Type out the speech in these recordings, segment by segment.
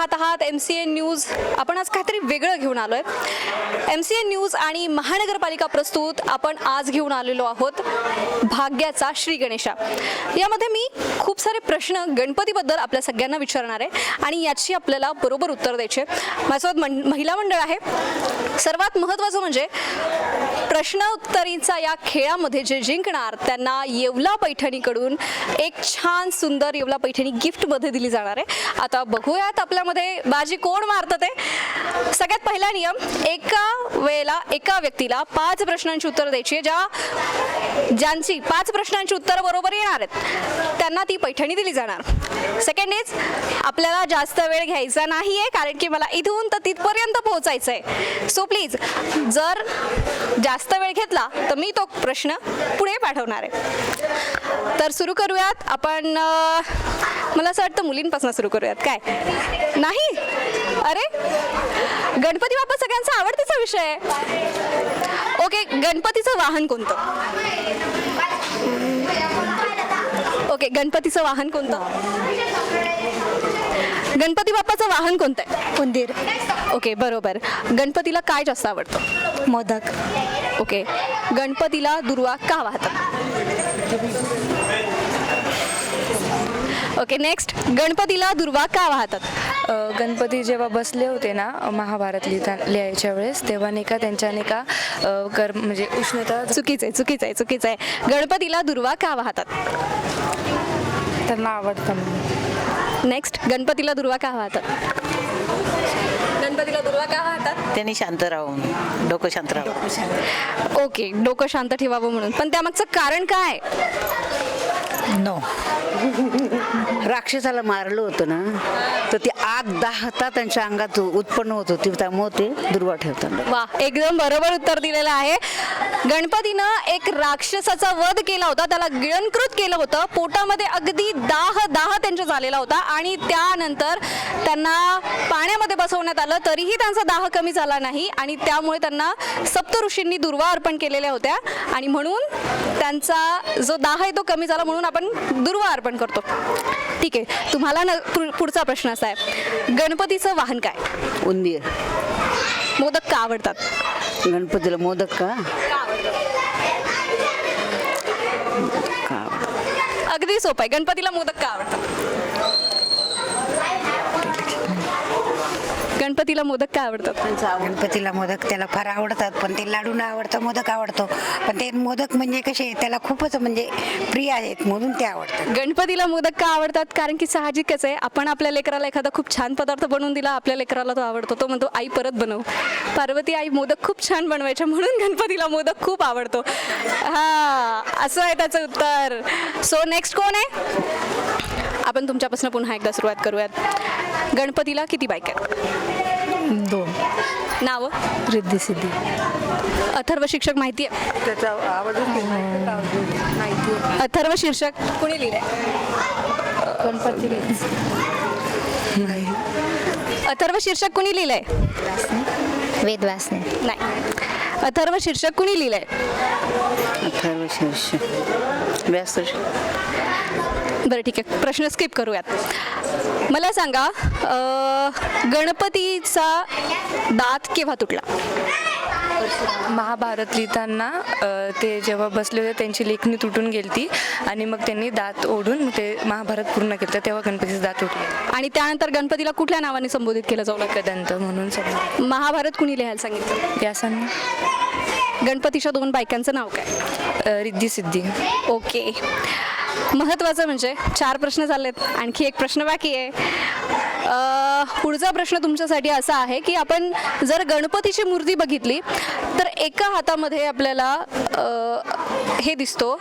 पाहत आहात M C N news आपण आज काहीतरी वेगळं घेऊन आलो आहे एम सी एन न्यूज आणि महानगरपालिका प्रस्तुत आपण आज घेऊन आलेलो आहोत भाग्याचा श्री गणेशा. यामध्ये मी खूप सारे प्रश्न गणपतीबद्दल आपल्या सगळ्यांना विचारणार आहे आणि याची आपल्याला बरोबर उत्तर द्यायचे माझ्यासोबत मन महिला मंडळ आहे. सर्वात महत्त्वाचं म्हणजे प्रश्नोत्तरीचा या खेळामध्ये जे जिंकणार त्यांना येवला पैठणीकडून एक छान सुंदर येवला पैठणी गिफ्टमध्ये दिली जाणार आहे. आता बघूयात आपल्यामध्ये बाजी कोण मारतं ते? सगळ्यात पहिला नियम एका वेळेला एका व्यक्तीला पाच प्रश्नांची उत्तर द्यायची ज्या ज्यांची पाच प्रश्नांची उत्तरं बरोबर येणार आहेत त्यांना ती पैठणी दिली जाणार. सेकंड इज आपल्याला जास्त वेळ घ्यायचा नाही आहे कारण की मला इथून तर तिथपर्यंत पोहोचायचं आहे सो प्लीज जर जास्त वेळ घेतला तर मी तो प्रश्न पुढे पाठवणार आहे. तर सुरू करूयात आपण मला असं वाटतं मुलींपासून सुरू करूयात. काय? नाही? अरे? गणपती बाप्पा सगळ्यांचा आवडतीचा विषय आहे. ओके गणपतीचं वाहन कोणतं? ओके गणपतीचं वाहन कोणतं? गणपती बाप्पाचं वाहन कोणतं आहे? उंदीर. ओके बरोबर. गणपतीला काय जास्त आवडतं? मोदक. ओके गणपतीला दुर्वा का वाहतात ओके नेक्स्ट गणपतीला दुर्वा का वाहतात? अ, गणपती जेव्हा बसले होते ना अ, महाभारत लिहिता लिहायच्या वेळेस तेव्हा नाही का त्यांच्या नाही का अ, गरम म्हणजे उष्णता चुकीचं आहे चुकीचं आहे चुकीचं आहे. गणपतीला दुर्वा का वाहतात? त्यांना आवडतं म्हणून. नेक्स्ट गणपतीला दुर्वा का वाहतात? गणपतीला दुर्वा का वाहतात? त्यांनी शांत राहून डोकं शांत राहून. ओके डोकं शांत ठेवावं म्हणून. पण त्यामागचं कारण काय? नो राक्षसाला मारलं होतं ना तर ती आत दाहता त्यांच्या अंगात उत्पन्न होत होती त्यामुळे ते दुर्वा ठेवतात. वा एकदम बरोबर उत्तर दिलेलं आहे. गणपतीनं एक राक्षसाचा वध केला होता त्याला गिळंकृत केलं होतं. पोटामध्ये अगदी दाह दाह त्यांच्या झालेला होता आणि त्यानंतर त्यांना पाण्यामध्ये बसवण्यात आलं तरीही त्यांचा दाह कमी झाला नाही आणि त्यामुळे त्यांना सप्तऋषींनी दुर्वा अर्पण केलेल्या होत्या. आणि म्हणून त्यांचा जो दाह आहे तो कमी झाला म्हणून आपण दुर्वा अर्पण करतो. ठीक आहे. तुम्हाला न पु- पुढचा प्रश्न असा आहे. गणपतीचं वाहन काय? उंदीर. मोदक का आवडतात? गणपतीला मोदक का? का अगदी सोपं आहे. गणपतीला मोदक का आवडतात? गणपतीला मोदक का आवडतात? गणपतीला मोदक त्याला फार आवडतात पण ते लाडू नाही आवडतं मोदक आवडतो. पण ते मोदक म्हणजे कसे त्याला खूपच म्हणजे प्रिय आहेत म्हणून ते आवडतात. गणपतीला मोदक का आवडतात? कारण की साहजिकच आहे. आपण आपल्या लेकराला एखादा खूप छान पदार्थ बनवून दिला आपल्या लेकराला तो आवडतो. तो म्हणतो आई परत बनव. पार्वती आई मोदक खूप छान बनवायच्या म्हणून गणपतीला मोदक खूप आवडतो. हा असं आहे त्याचं उत्तर. सो नेक्स्ट कोण आहे? आपण तुमच्यापासून पुन्हा एकदा सुरुवात करूयात. गणपतीला किती बायक आहेत? दोन. नावं? रिद्धी सिद्धी. अथर्व शिक्षक माहिती आहे? त्याचा आवाजच माहिती अथर्व शीर्षक कुणी लिहिलंय? गणपती अथर्व शीर्षक कुणी लिहिलंय? वेद वासने नाही. अथर्व शीर्षक कुणी लिहिलंय? अथर्व शीर्ष व्यास बरं ठीक आहे. प्रश्न स्किप करूयात. मला सांगा गणपतीचा दात केव्हा तुटला? महाभारत लिहिताना ते जेव्हा बसले होते त्यांची लेखणी तुटून गेलती आणि मग त्यांनी दात ओढून ते महाभारत पूर्ण केलं तेव्हा गणपतीचं दात उठले. आणि त्यानंतर गणपतीला कुठल्या नावाने संबोधित केलं जाऊ कदंत म्हणून महाभारत कुणी लिहायला सांगितलं? व्यासांनी. गणपतीच्या दोन बायकांचं नाव काय? रिद्धी सिद्धी. ओके. महत्त्वाचं म्हणजे चार प्रश्न झालेत आणखी एक प्रश्न बाकी आहे. पुढचा प्रश्न तुमच्यासाठी असा आहे की आपण जर गणपतीची मूर्ती बघितली तर एका हातामध्ये आपल्याला हे दिसतो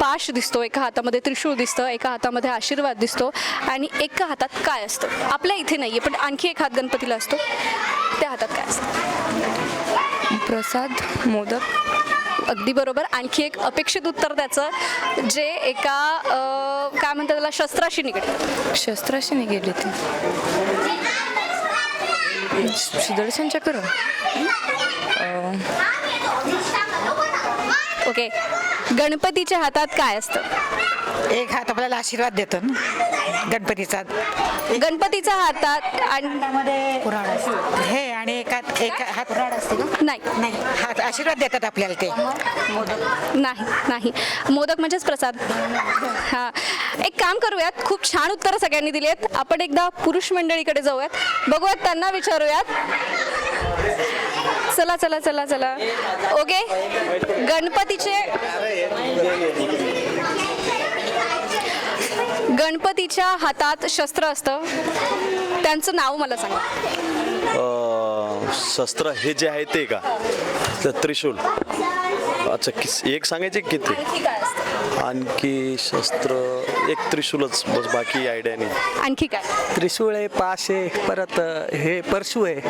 पाश दिसतो एका हातामध्ये त्रिशूळ दिसतं एका हातामध्ये आशीर्वाद दिसतो आणि एका हातात काय असतं? आपल्या इथे नाही आहे पण आणखी एक हात गणपतीला असतो. त्या हातात काय असतं? प्रसाद मोदक. अगदी बरोबर. आणखी एक अपेक्षित उत्तर त्याचं जे एका अं, काय म्हणतात त्याला शस्त्राशी निगडीत. शस्त्राशी गेली ती सुदर्शन चक्र अ, ओके. गणपतीच्या हातात काय असतं? एक हात आपल्याला आशीर्वाद देतो ना. गणपतीचा. गणपतीचा हातात आणि हे आणि एका एका हात नाही. नाही. हात आशीर्वाद देतात आपल्याला ते. नाही नाही. मोदक म्हणजेच प्रसाद. हां. एक काम करूयात. खूप छान उत्तरं सगळ्यांनी दिली आहेत आपण एकदा पुरुष मंडळीकडे जाऊयात. बघूयात त्यांना विचारूयात. चला चला चला चला. ओके? गणपतीचे गणपतीच्या हातात शस्त्र असतं. त्यांचं नाव मला सांगा. अ, शस्त्र हे जे आहे ते का? त्रिशूल. अच्छा किस एक सांगायचे की किती? आणखी शस्त्र एक त्रिशूलच बस बाकी आयडिया नाही. आणखी काय? त्रिशूळ आहे पाश आहे परत हे परशू आहे.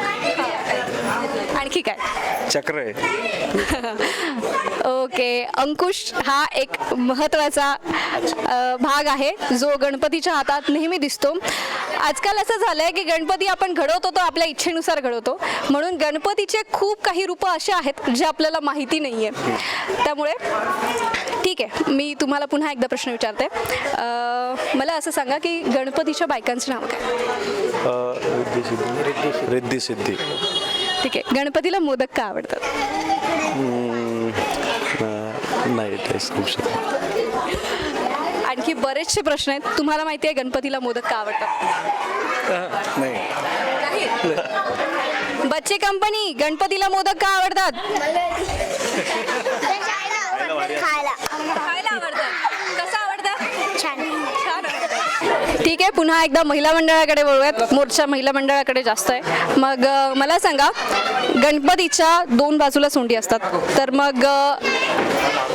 आणखी काय? चक्र आहे. ओके अंकुश हा एक महत्त्वाचा अ, भाग आहे. जो गणपतीच्या हातात नेहमी दिसतो. आजकाल असं झालंय की गणपती आपण घडवतो तो आपल्या इच्छेनुसार घडवतो. म्हणून गणपतीचे खूप काही रूपं असे आहेत जे आपल्याला माहिती नाही आहे त्यामुळे ठीक आहे मी तुम्हाला पुन्हा एकदा प्रश्न विचारते. मला असं सांगा की गणपतीच्या बायकांचं नाव काय? ठीक आहे. गणपतीला मोदक का आवडतात? ते सांगू शकत आणखी बरेचसे प्रश्न आहेत. तुम्हाला माहिती आहे गणपतीला मोदक का आवडतात? नाही. बच्चे कंपनी गणपतीला मोदक का आवडतात? खायला खायला आवडतात. कसं आवडतं? छान. छान ठीक आहे पुन्हा एकदा महिला मंडळाकडे वळूयात. मोर्चा महिला मंडळाकडे जास्त आहे. मग अ, मला सांगा गणपतीच्या दोन बाजूला सोंडी असतात. तर मग अ,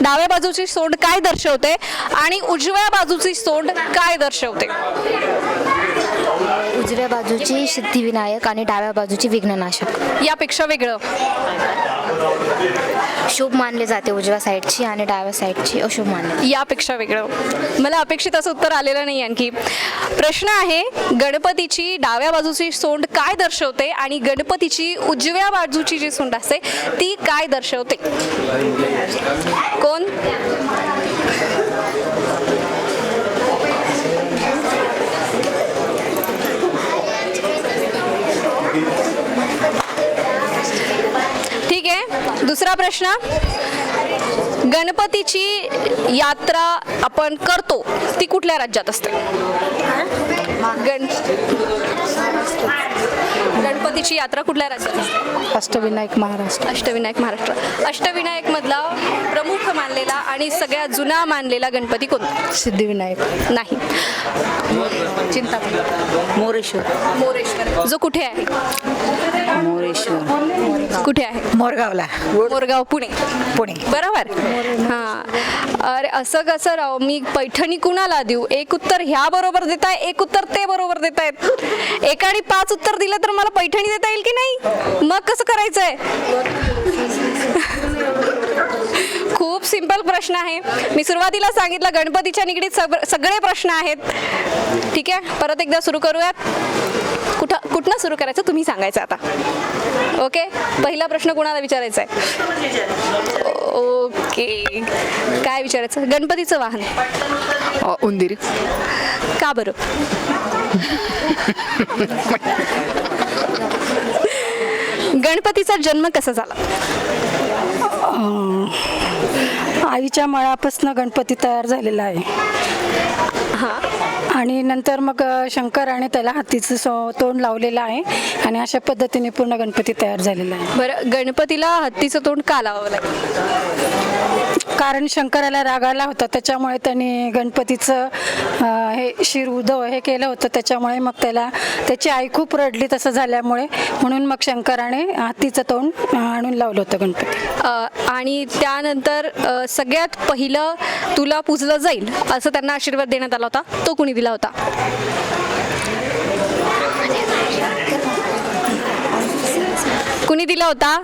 डाव्या बाजूची सोंड काय दर्शवते आणि उजव्या बाजूची सोंड काय दर्शवते? उजव्या बाजूची सिद्धिविनायक आणि डाव्या बाजूची विघ्ननाशक. यापेक्षा वेगळं. शुभ मानले जाते उजव्या साईडची आणि डाव्या साईडची अशुभ मानले यापेक्षा वेगळं. मला अपेक्षित असं उत्तर आलेलं नाही आणखी. प्रश्न आहे गणपतीची डाव्या बाजूची सोंड काय दर्शवते आणि गणपतीची उजव्या बाजूची जी सोंड असते ती काय दर्शवते? कोण ठीक आहे दुसरा प्रश्न. गणपतीची यात्रा आपण करतो ती कुठल्या राज्यात असते? गण गणपतीची यात्रा कुठल्या राज्यात असते? अष्टविनायक महाराष्ट्र. अष्टविनायक महाराष्ट्र. अष्टविनायक मधला प्रमुख मानलेला आणि सगळ्यात जुना मानलेला गणपती कोणता? सिद्धिविनायक. नाही. चिंतामणी. मोरेश्वर. मोरेश्वर. जो कुठे आहे? मोरेश्वर. कुठे आहे? मोरगावला. मोरगाव पुणे. पुणे. बरोबर. हां. अरे असं कसं राव मी पैठणी कुणाला देऊ? एक उत्तर ह्या बरोबर देताय एक उत्तर ते बरोबर देतायत एकाने पाच उत्तर दिलं तर मला पैठणी देता येईल की नाही? मग कसं करायचंय? खूप सिंपल प्रश्न आहे. मी सुरुवातीला सांगितलं गणपतीच्या निगडीत सग- सगळे प्रश्न आहेत. ठीक आहे? परत एकदा सुरू करूयात. कुठं कुठनं सुरू करायचं तुम्ही सांगायचं आता. ओके पहिला प्रश्न कुणाला विचारायचा आहे? ओके काय विचारायचं? गणपतीचं वाहन. उंदीर. का बरं? गणपतीचा जन्म कसा झाला? आईच्या मळापासून गणपती तयार झालेला आहे. हां. आणि नंतर मग शंकर शंकराने त्याला हातीचं सो तोंड लावलेलं आहे आणि अशा पद्धतीने पूर्ण गणपती तयार झालेला आहे. बरं गणपतीला हत्तीचं तोंड का लावावं लागेल? कारण शंकराला राग आला होता त्याच्यामुळे त्यांनी गणपतीचं हे शिर उदव हे केलं होतं त्याच्यामुळे मग त्याला त्याची आई खूप रडली तसं झाल्यामुळे म्हणून मग शंकराने हातीचं तोंड आणून लावलं होतं गणपती. आणि त्यानंतर सगळ्यात पहिलं तुला पूजलं जाईल असं त्यांना आशीर्वाद देण्यात आला होता तो कुणी दिला होता? कुणी दिला होता?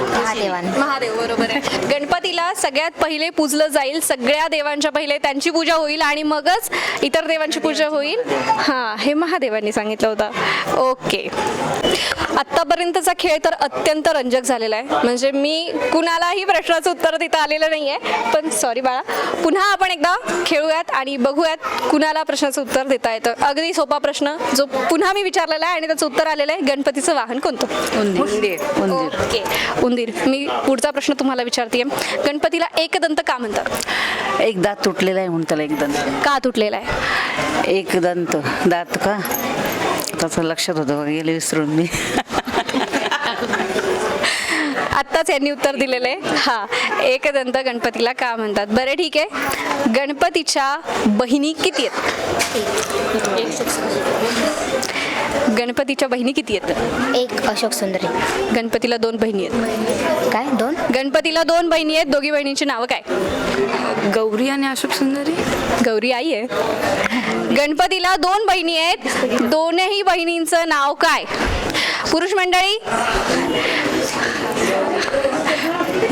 महादेवाने. महादेव बरोबर आहे. गणपतीला सगळ्यात पहिले पूजलं जाईल सगळ्या देवांच्या पहिले त्यांची पूजा होईल आणि मगच इतर देवांची पूजा होईल. हां हे महादेवांनी सांगितलं होतं. ओके. आत्तापर्यंतचा खेळ तर अत्यंत रंजक झालेला आहे. म्हणजे मी कुणालाही प्रश्नाचं उत्तर तिथं आलेलं नाही आहे पण सॉरी बाळा. पुन्हा आपण एकदा खेळूयात आणि बघूयात कुणाला प्रश्नाचं उत्तर देता येतं. अगदी सोपा प्रश्न जो पुन्हा मी विचारलेला आहे आणि त्याचं उत्तर आलेलं आहे गणपतीचं वाहन कोणतं? उंदीर. उंदीर ओके उंदीर मी पुढचा प्रश्न तुम्हाला विचारते गणपतीला एकदंत का म्हणतात? एक दात तुटलेला आहे म्हणून त्याला एक दंत का तुटलेला आहे? एक दंत दात का? त्याचं लक्षात होतं बघा, गेले विसरून मी. आत्ताच यांनी उत्तर दिलेलं आहे. हा एकदंत गणपतीला का म्हणतात? बरं ठीक आहे. गणपतीच्या बहिणी किती आहेत? गणपतीच्या बहिणी किती आहेत? एक अशोक सुंदरी. गणपतीला दोन बहिणी आहेत. काय? दोन? गणपतीला दोन बहिणी आहेत. दोघी बहिणींची नावं काय? गौरी आणि अशोक सुंदरी? गौरी आई आहे. गणपतीला दोन बहिणी आहेत. दोनही बहिणींचं नाव काय? पुरुष मंडळी?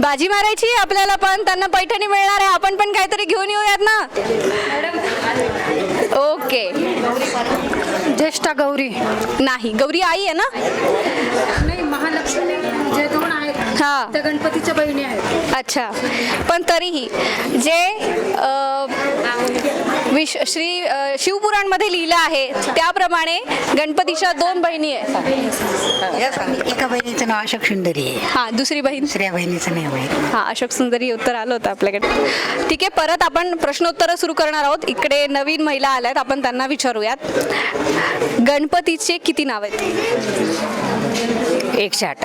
बाजी मारायची आपल्याला पण. त्यांना पैठणी मिळणार आहे. आपण पण काहीतरी घेऊन येऊयात ना? ओके. ज्येष्ठा गौरी. नाही गौरी आई आहे ना? नाही महालक्ष्मी म्हणजे हा त्या गणपतीच्या बहिणी आहेत. अच्छा. पण तरीही जे अ, विश श्री अ, शिवपुराणमध्ये लिहिलं आहे त्याप्रमाणे गणपतीच्या दोन बहिणी आहेत. एका बहिणीचं नाव अशोक सुंदरी आहे. हा दुसरी बहीण? दुसऱ्या बहिणीचं नाही माहिती हा अशोक सुंदरी उत्तर आलं होतं आपल्याकडे. ठीक आहे परत आपण प्रश्नोत्तरं सुरू करणार आहोत. इकडे नवीन महिला आल्यात आपण त्यांना विचारूयात. गणपतीचे किती नाव आहेत? एकशे आठ.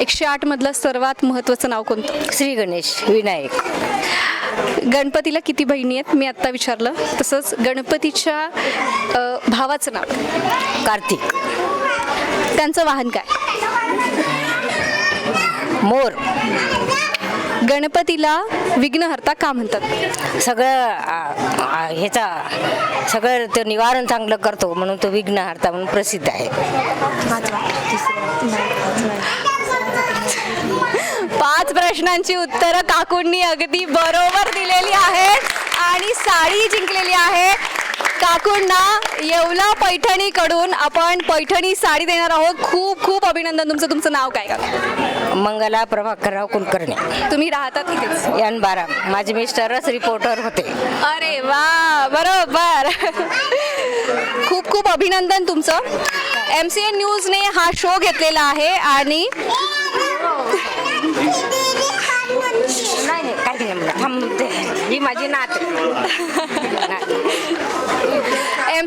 एकशे आठ मधलं सर्वात महत्वाचं नाव कोणतं? श्री गणेश विनायक. गणपतीला किती बहिणी आहेत? मी आत्ता विचारलं. तसंच गणपतीच्या अ, भावाचं नाव? कार्तिक. त्यांचं वाहन काय? मोर. गणपतीला विघ्नहर्ता का म्हणतात? सगळं ह्याचा सगळं तो निवारण चांगलं करतो म्हणून तो विघ्नहर्ता म्हणून प्रसिद्ध आहे. पाच प्रश्नांची उत्तरं काकूंनी अगदी बरोबर दिलेली आहेत आणि साडी जिंकलेली आहे. काकूंना येवला पैठणीकडून आपण पैठणी साडी देणार आहोत. खूप खूप अभिनंदन. तुमचं तुमचं नाव काय का मंगला प्रभाकरराव कुलकर्णी. तुम्ही राहतात इथेच यान बारा माझे मिस्टरच रिपोर्टर होते. अरे वा बरोबर. खूप खूप अभिनंदन तुमचं. एम सी एन न्यूजने हा शो घेतलेला आहे आणि नाही नाही काही नाही म्हणलं. थांब ते. ही माझी नात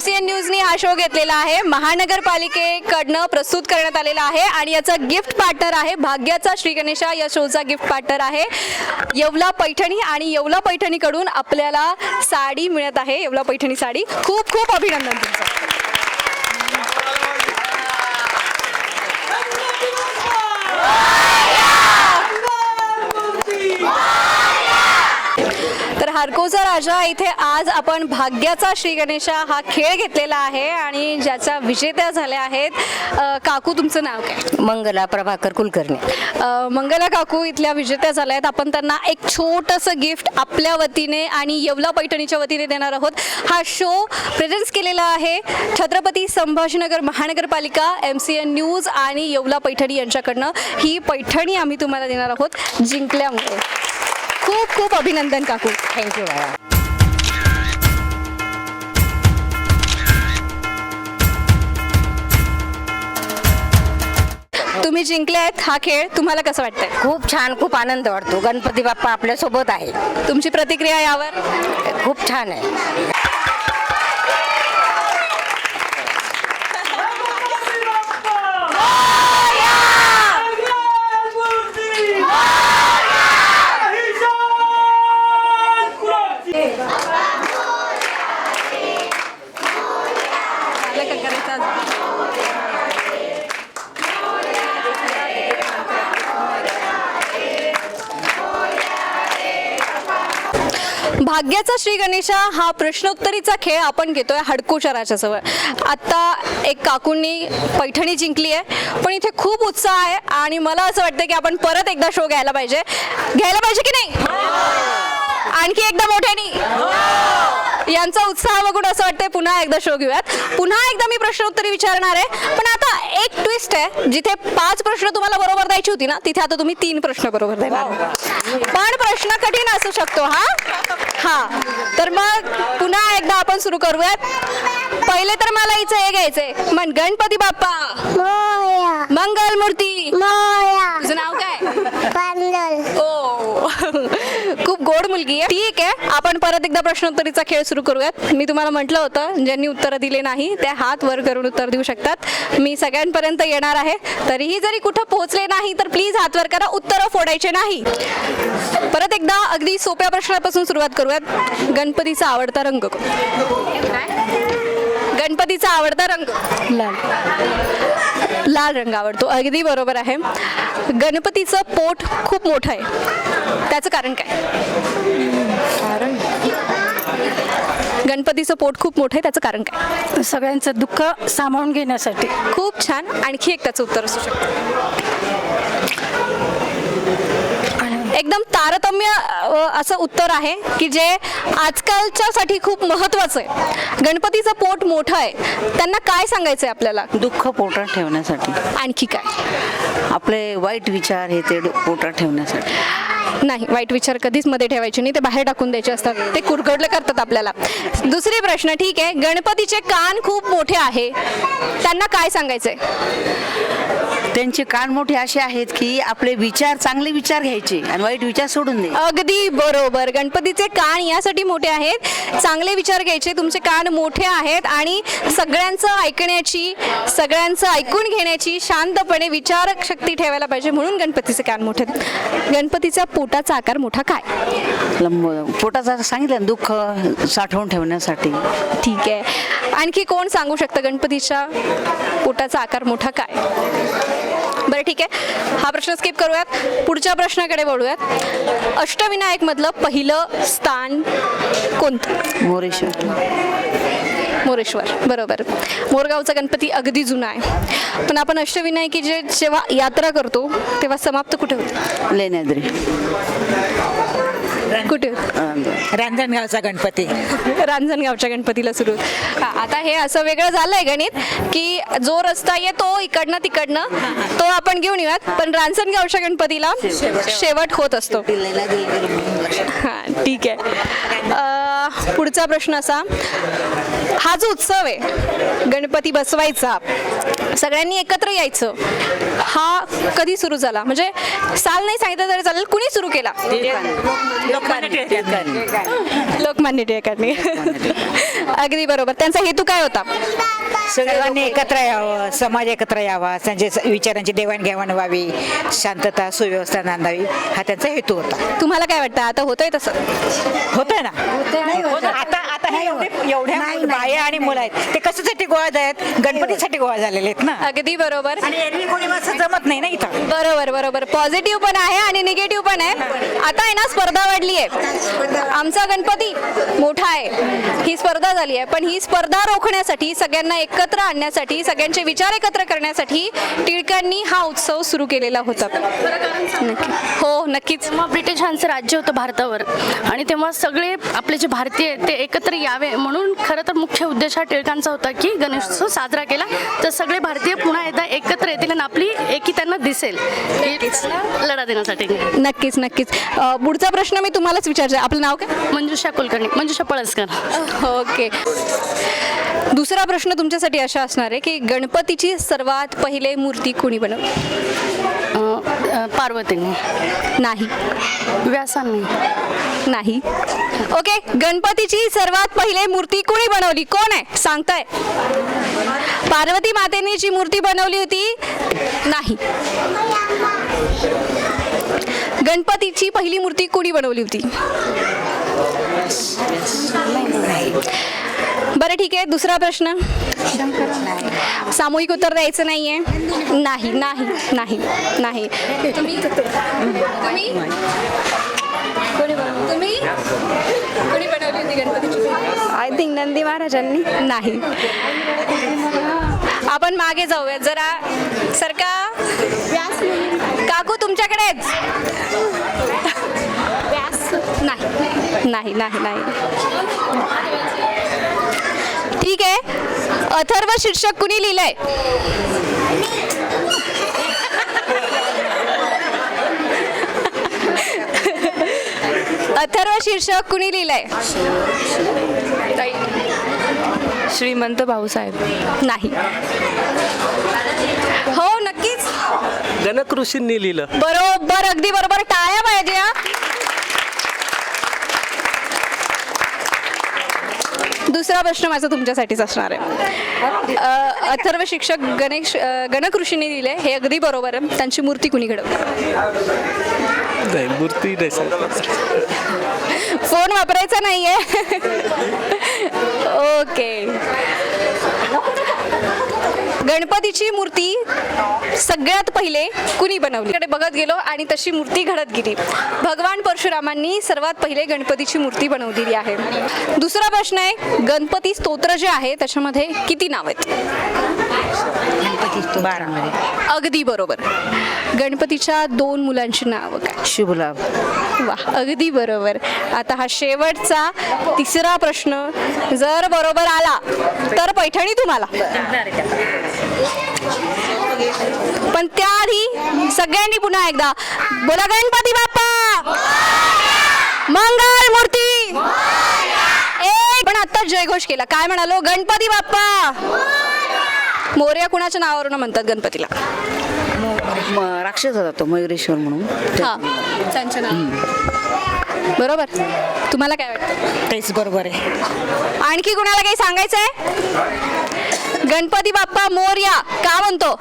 एन न्यूजने हा शो घेतलेला आहे. महानगरपालिकेकडनं प्रस्तुत करण्यात आलेला आहे आणि याचा गिफ्ट पार्टनर आहे. भाग्याचा श्री गणेशा या शोचा गिफ्ट पार्टनर आहे. येवला पैठणी आणि येवला पैठणीकडून आपल्याला साडी मिळत आहे. येवला पैठणी साडी. खूप खूप अभिनंदन तुमचं. हरकोचा राजा इथे आज आपण भाग्याचा श्री गणेशा हा खेळ घेतलेला आहे आणि ज्याच्या विजेत्या झाल्या आहेत. अ, काकू तुमचं नाव काय? मंगला प्रभाकर कुलकर्णी. अ, मंगला काकू इथल्या विजेत्या झाल्या आहेत. आपण त्यांना एक छोटंसं गिफ्ट आपल्या वतीने आणि येवला पैठणीच्या वतीने देणार आहोत. हा शो प्रेझेंट्स केलेला आहे छत्रपती संभाजीनगर महानगरपालिका एम सी एन न्यूज आणि येवला पैठणी यांच्याकडनं. ही पैठणी आम्ही तुम्हाला देणार आहोत जिंकल्यामुळे. खूप खूप अभिनंदन काकू. थँक्यू बाळा तुम्ही जिंकले आहेत हा खेळ तुम्हाला कसं वाटतंय? खूप छान खूप आनंद वाटतो. गणपती बाप्पा आपल्यासोबत आहे. तुमची प्रतिक्रिया यावर? खूप छान आहे. भाग्याचा श्री गणेशा हा प्रश्नोत्तरीचा खेळ आपण घेतोय हडकोचराच्या जवळ आता एक काकूंनी पैठणी जिंकली आहे पण इथे खूप उत्साह आहे आणि मला असं वाटतं की आपण परत एकदा शो घ्यायला पाहिजे. घ्यायला पाहिजे की नाही? आणखी एकदा मोठ्यानी. यांचा उत्साह बघून असं वाटतंय पुन्हा एकदा शो घेऊयात. पुन्हा एकदा मी प्रश्नोत्तरी विचारणार आहे. पण आता एक ट्विस्ट आहे. जिथे पाच प्रश्न तुम्हाला बरोबर द्यायची होती ना तिथे आता तुम्ही तीन प्रश्न बरोबर देणार. पण प्रश्न कठीण असू शकतो हा? हा. तर मग पुन्हा एकदा आपण सुरू करूयात. पहिले तर मला इथं हे घ्यायचंय. मग गणपती बाप्पा. मंगल मूर्ती तुझं नाव काय ओ खूप गोड मुलगी आहे. ठीक आहे. आपण परत एकदा प्रश्नोत्तरीचा खेळ सुरू करूयात. मी तुम्हाला म्हटलं होतं ज्यांनी उत्तरं दिले नाही ते हात वर करून उत्तर देऊ शकतात. मी सगळ्यांपर्यंत येणार आहे. तरीही जरी कुठं पोहोचले नाही तर प्लीज हात वर करा. उत्तरं फोडायचे नाही. परत एकदा अगदी सोप्या प्रश्नापासून सुरुवात करूयात. गणपतीचा आवडता रंग गणपतीचा आवडता रंग? लाल. लाल रंग आवडतो. अगदी बरोबर आहे. गणपतीचं पोट खूप मोठं आहे. त्याचं कारण काय? गणपतीचं पोट खूप मोठं आहे त्याचं कारण काय? सगळ्यांचं दुःख सामावून घेण्यासाठी. खूप छान. आणखी एक त्याचं उत्तर असू शकतं. एकदम तारतम्य असं उत्तर आहे की जे आजकालच्यासाठी खूप महत्वाचं आहे. गणपतीचं पोट मोठं आहे. त्यांना काय सांगायचं आहे आपल्याला? दुःख पोटात ठेवण्यासाठी. आणखी काय? आपले वाईट विचार हे ते पोटात ठेवण्यासाठी. नाही वाईट विचार कधीच मध्ये ठेवायचे नाही. ते बाहेर टाकून द्यायचे असतात. ते कुरघडलं करतात आपल्याला. दुसरी प्रश्न ठीक आहे. गणपतीचे कान खूप मोठे आहे. त्यांना काय सांगायचंय? त्यांचे कान मोठे असे आहेत की आपले विचार चांगले विचार घ्यायचे. आणि वाईट विचार सोडून द्यायचे अगदी बरोबर. गणपतीचे कान यासाठी मोठे आहेत. चांगले विचार घ्यायचे. तुमचे कान मोठे आहेत आणि सगळ्यांचं ऐकण्याची सगळ्यांचं ऐकून घेण्याची शांतपणे विचारक शक्ती ठेवायला पाहिजे. म्हणून गणपतीचे कान मोठे आहेत. गणपतीचा पोटाचा आकार मोठा काय? लंब पोटाचा सांगितलं ना, दुःख साठवून ठेवण्यासाठी. ठीक आहे. आणखी कोण सांगू शकतं गणपतीच्या पोटाचा आकार मोठा काय? बरं ठीक आहे. हा प्रश्न स्किप करूयात. पुढच्या प्रश्नाकडे वळूयात. अष्टविनायक मधलं पहिलं स्थान कोणतं? मोरेश्वर. मोरेश्वर बरोबर. मोरगावचा गणपती अगदी जुना आहे. पण आपण अष्टविनायकी जे जेव्हा यात्रा करतो तेव्हा समाप्त कुठे होते? लेण्याद्री. कुठे? रांजणगावचा गणपती. रांजणगावच्या गणपतीला सुरू. हा, आता हे असं वेगळं झालंय गणित की जो रस्ता येतो इकडनं तिकडनं तो आपण घेऊन येऊयात पण रांजणगावच्या गणपतीला शेवट. होत असतो. हा ठीक आहे. अं, पुढचा प्रश्न असा. हा जो उत्सव आहे गणपती बसवायचा सगळ्यांनी एकत्र यायचं हा कधी सुरू झाला? म्हणजे साल नाही सांगितलं तरी चालेल कुणी सुरू केला? लोकमान्य टिळकांनी अगदी बरोबर. त्यांचा हेतू काय होता? सर्वांनी एकत्र यावं समाज एकत्र यावा त्यांचे विचारांची देवाणघेवाण व्हावी शांतता सुव्यवस्था नांदावी हा त्यांचा हेतू होता. तुम्हाला काय वाटतं? आता होतंय तसं? होतंय ना. आता आता हे एवढे एवढ्या बाया आणि मुलं आहेत. ते कशासाठी गोळा आहेत गणपतीसाठी गोळा झालेले आहेत ना? अगदी बरोबर. आणि एरवी कोणी जमत नाही ना इथं? बरोबर बरोबर. पॉझिटिव्ह पण आहे आणि निगेटिव्ह पण आहे. आता आहे ना स्पर्धा वाढली आहे. आमचा गणपती मोठा आहे. ही स्पर्धा झाली आहे. पण ही स्पर्धा रोखण्यासाठी सगळ्यांना एकत्र आणण्यासाठी सगळ्यांचे विचार एकत्र करण्यासाठी टिळकांनी हा उत्सव सुरू केलेला होता. नक्की. हो नक्कीच. तेव्हा ब्रिटिशांचं राज्य होतं भारतावर आणि तेव्हा सगळे आपले जे भारतीय ते एकत्र यावे म्हणून खरं तर मुख्य उद्देश हा टिळकांचा होता की गणेशोत्सव साजरा केला. तर सगळे भारतीय पुन्हा एकदा एकत्र येतील आणि आपली एकी त्यांना दिसेल. लढा देण्यासाठी. नक्कीच नक्कीच. पुढचा प्रश्न मी तुम्हालाच विचारते. आपलं नाव काय? मंजुषा कुलकर्णी. मंजुषा पळसकर. ओके. दुसरा प्रश्न तुमच्यासाठी अशा असणार आहे की गणपतीची सर्वात पहिले मूर्ती कोणी बनवली? अं, पार्वतीने. नाही. व्यासांनी. नाही. ओके गणपतीची सर्वात पहिले मूर्ती कोणी बनवली? कोण आहे? सांगताय. पार्वती मातेने जी मूर्ती बनवली होती? नाही. गणपतीची पहिली मूर्ती कोणी बनवली होती? बरं ठीक आहे. दुसरा प्रश्न. सामूहिक उत्तर द्यायचं नाहीये. नाही नाही नाही नाही. तुम्ही? कोणी बनवली? तुम्ही? कोणी बनवली होती गणपतीची आय थिंक नंदी महाराजांनी. नाही. आपण मागे जाऊयात जरा सरका. काकू तुमच्याकडेच नाही. नाही नाही नाही. ठीक आहे. अथर्व शीर्षक कुणी लिहिलंय? अथर्व शीर्षक कुणी लिहिलंय? श्रीमंत भाऊसाहेब. नाही. हो नक्कीच. गणक ऋषींनी लिहिलं. बरोबर अगदी बरोबर. टाळ्या पाहिजे हा. दुसरा प्रश्न माझा तुमच्यासाठीच असणार आहे. अ, अथर्व शिक्षक गणेश अ, गणकृषींनी दिले हे अगदी बरोबर आहे. त्यांची मूर्ती कुणी घडवली? नाही मूर्ती नाही सर. फोन वापरायचा नाहीये. ओके. गणपतीची मूर्ती सगळ्यात पहिले कुणी बनवली? इकडे बघत गेलो आणि तशी मूर्ती घडत गेली. भगवान परशुरामांनी सर्वात पहिले गणपतीची मूर्ती बनवलेली आहे. दुसरा प्रश्न आहे गणपती स्तोत्र जे आहे त्याच्यामध्ये किती नाव आहेत? बारामध्ये. अगदी बरोबर. गणपतीच्या दोन मुलांची नावं काय? शुभलाभ. वा अगदी बरोबर. आता हा शेवटचा तिसरा प्रश्न. जर बरोबर आला तर पैठणी तुम्हाला. पण त्याआधी सगळ्यांनी पुन्हा एकदा बोला गणपती बाप्पा. मंगल मूर्ती. एक पण आता जयघोष केला. काय म्हणालो? गणपती बाप्पा. मोर्या कुणाच्या नावावरून म्हणतात गणपतीला? राक्षस होता तो मयुरेश्वर म्हणून. हा. बरोबर. तुम्हाला काय वाटतं? तेच बरोबर आहे. आणखी कुणाला काही सांगायचंय? गणपती बाप्पा मोरया का म्हणतो?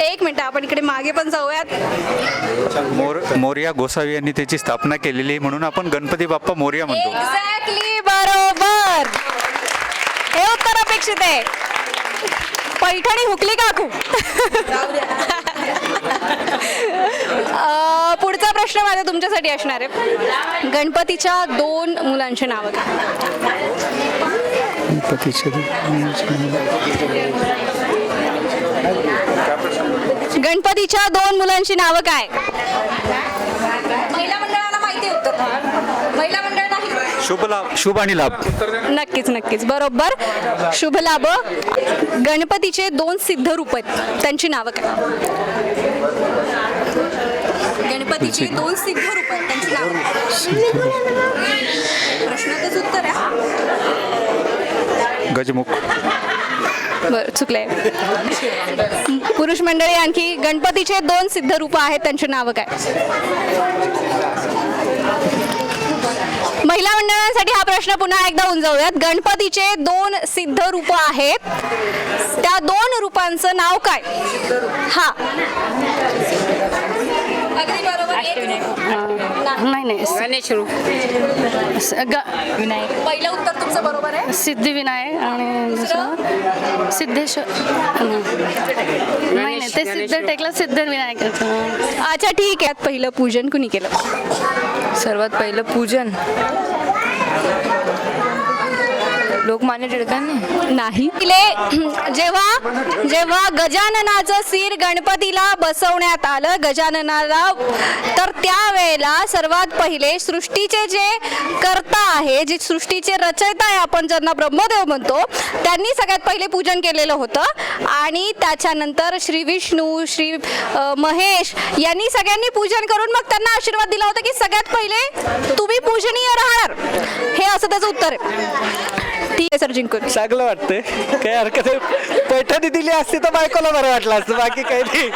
एक मिनिट आपण इकडे मागे पण जाऊयात. मोर मोर्या गोसावी यांनी त्याची स्थापना केलेली म्हणून आपण गणपती बाप्पा मोर्या म्हणतो. एक्झॅक्टली बरोबर. हे उत्तर अपेक्षित आहे. पैठणी हुकली काकू अं, पुढचा प्रश्न माझा तुमच्यासाठी असणार आहे. गणपतीच्या दोन मुलांची नावं गणपतीच्या दोन मुलांची नावं काय? महिला मंडळाला माहिती आहे उत्तर महिला मंडळ नाही. शुभ लाभ. शुभ आणि लाभ. नक्कीच नक्कीच. बरोबर. शुभ लाभ. गणपतीचे दोन सिद्ध रूप आहेत. त्यांची नावं काय? गणपतीचे दोन सिद्ध रूप आहेत. त्यांची नावं काय? प्रश्नातच उत्तर आहे. गजमुख. बरं चुकलंय पुरुष मंडळी आणखी गणपतीचे दोन सिद्ध रूप आहेत त्यांची नावं काय? महिला मंडळांसाठी हा प्रश्न पुन्हा एकदा उंजवूयात गणपतीचे दोन सिद्ध रूप आहेत. त्या दोन रूपांचं नाव काय? हा. अगदी बरोबर. नाही नाही. पहिलं उत्तर तुमचं बरोबर आहे. सिद्धिविनायक आणि दुसरं सिद्धेश्वर. नाही नाही ते सिद्ध टेकला सिद्धविनायक अच्छा ठीक आहे. पहिलं पूजन कुणी केलं? सर्वात पहिलं पूजन. लोकमान्य टिळकांनी? नाही. तिले जेव्हा जेव्हा गजाननाचं सिर गणपतीला बसवण्यात आलं गजाननाला तर त्यावेळेला सर्वात पहिले सृष्टीचे जे कर्ता आहे जे सृष्टीचे रचयिता आहे आपण ज्यांना ब्रह्मदेव म्हणतो त्यांनी सगळ्यात पहिले पूजन केलेलं होतं. आणि त्याच्यानंतर श्री विष्णू श्री महेश यांनी सगळ्यांनी पूजन करून मग त्यांना आशीर्वाद दिला होता की सगळ्यात पहिले तुम्ही पूजनीय राहणार. हे असं त्याचं उत्तर आहे. ती सर जिंकून. चांगलं वाटतंय. काही हरकत आहे पैठणी दिली असती तर बायकोला बरं वाटलं असतं. बाकी काही नाही.